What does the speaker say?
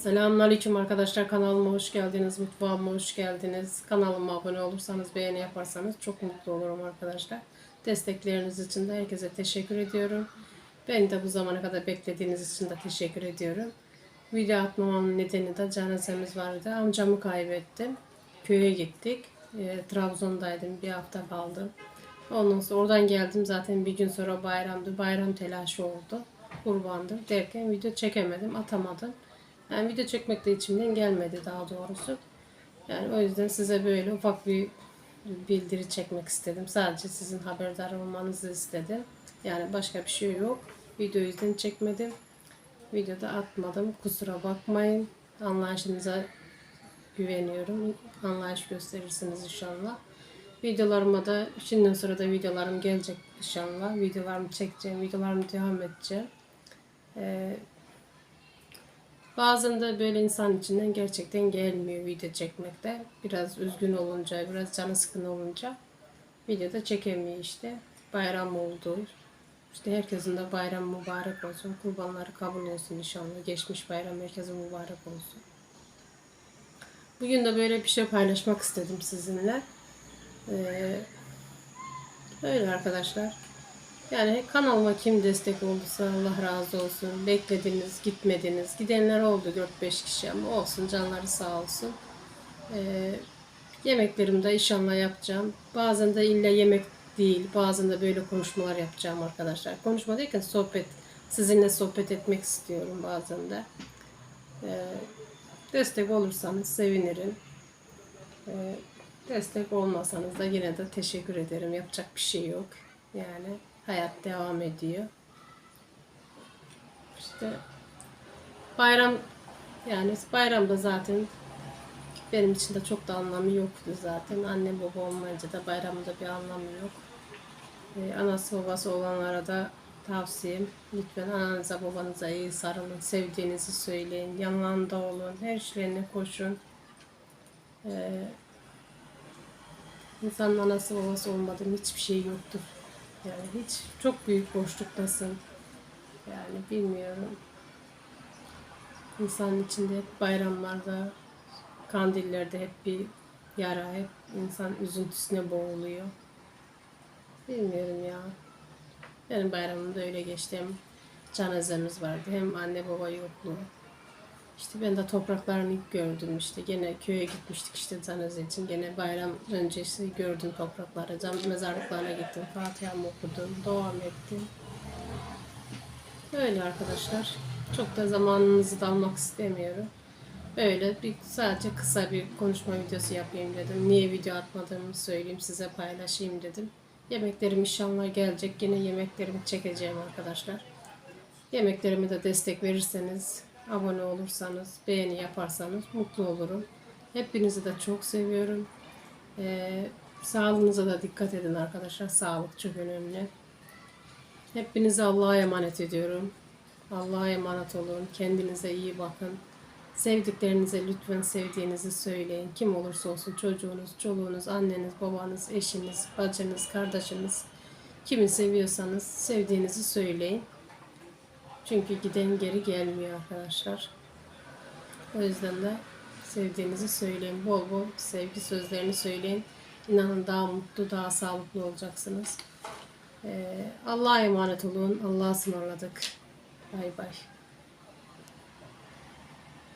Selamünaleyküm arkadaşlar kanalıma hoş geldiniz, mutfağıma hoş geldiniz. Kanalıma abone olursanız, beğeni yaparsanız çok mutlu olurum arkadaşlar. Destekleriniz için de herkese teşekkür ediyorum. Beni de bu zamana kadar beklediğiniz için de teşekkür ediyorum. Video atmamamın nedeni de cenazemiz vardı. Amcamı kaybettim. Köye gittik. E, Trabzon'daydım, bir hafta kaldım. Ondan sonra oradan geldim zaten bir gün sonra bayramdı. Bayram telaşı oldu. Kurbandı derken video çekemedim, atamadım. Yani video çekmek de içimden gelmedi daha doğrusu. Yani o yüzden size böyle ufak bir bildiri çekmek istedim. Sadece sizin haberdar olmanızı istedim. Yani başka bir şey yok. Video yüzden çekmedim. Videoda atmadım. Kusura bakmayın. Anlayışınıza güveniyorum. Anlayış gösterirsiniz inşallah. Videolarıma da şimdiden sonra da videolarım gelecek inşallah. Videolarımı çekeceğim. Videolarımı devam edeceğim. Ee, Bazen de böyle insan içinden gerçekten gelmiyor video çekmekte. Biraz üzgün olunca, biraz canı sıkın olunca videoda çekemiyor işte. Bayram oldu. İşte herkesin de bayram mübarek olsun. Kurbanları kabul olsun inşallah. Geçmiş bayram herkese mübarek olsun. Bugün de böyle bir şey paylaşmak istedim sizinle. Ee, öyle arkadaşlar. Yani kanalıma kim destek olduysa Allah razı olsun. Beklediniz, gitmediniz. Gidenler oldu 4-5 kişi ama olsun canları sağ olsun. Ee, yemeklerimi de inşallah yapacağım. Bazen de illa yemek değil, bazen de böyle konuşmalar yapacağım arkadaşlar. Konuşma derken sohbet, sizinle sohbet etmek istiyorum bazen de. Ee, destek olursanız sevinirim. Ee, destek olmasanız da yine de teşekkür ederim. Yapacak bir şey yok. Yani hayat devam ediyor. İşte bayram yani bayramda zaten benim için de çok da anlamı yoktu zaten. Anne baba olmayınca da bayramda bir anlamı yok. Ee, anası babası olanlara da tavsiyem lütfen ananıza babanıza iyi sarılın, sevdiğinizi söyleyin, yanlarında olun, her şeylerine koşun. Ee, insanın anası babası olmadan hiçbir şey yoktur. Yani hiç çok büyük boşluktasın. Yani bilmiyorum. İnsanın içinde hep bayramlarda, kandillerde hep bir yara, hep insan üzüntüsüne boğuluyor. Bilmiyorum ya. Benim bayramımda öyle geçti. Hem cenazemiz vardı hem anne baba yokluğu. İşte ben de topraklarını ilk gördüm işte. Gene köye gitmiştik işte cenaze için. Gene bayram öncesi gördüm toprakları. Cam mezarlıklarına gittim. Fatiha'mı okudum. Devam ettim. Öyle arkadaşlar. Çok da zamanınızı da almak istemiyorum. Böyle bir sadece kısa bir konuşma videosu yapayım dedim. Niye video atmadığımı söyleyeyim size paylaşayım dedim. Yemeklerim inşallah gelecek. Yine yemeklerimi çekeceğim arkadaşlar. Yemeklerime de destek verirseniz abone olursanız, beğeni yaparsanız mutlu olurum. Hepinizi de çok seviyorum. Ee, sağlığınıza da dikkat edin arkadaşlar. Sağlık çok önemli. Hepinizi Allah'a emanet ediyorum. Allah'a emanet olun. Kendinize iyi bakın. Sevdiklerinize lütfen sevdiğinizi söyleyin. Kim olursa olsun çocuğunuz, çoluğunuz, anneniz, babanız, eşiniz, bacınız, kardeşiniz. Kimi seviyorsanız sevdiğinizi söyleyin. Çünkü giden geri gelmiyor arkadaşlar. O yüzden de sevdiğinizi söyleyin. Bol bol sevgi sözlerini söyleyin. İnanın daha mutlu, daha sağlıklı olacaksınız. Ee, Allah'a emanet olun. Allah'a ısmarladık. Bay bay.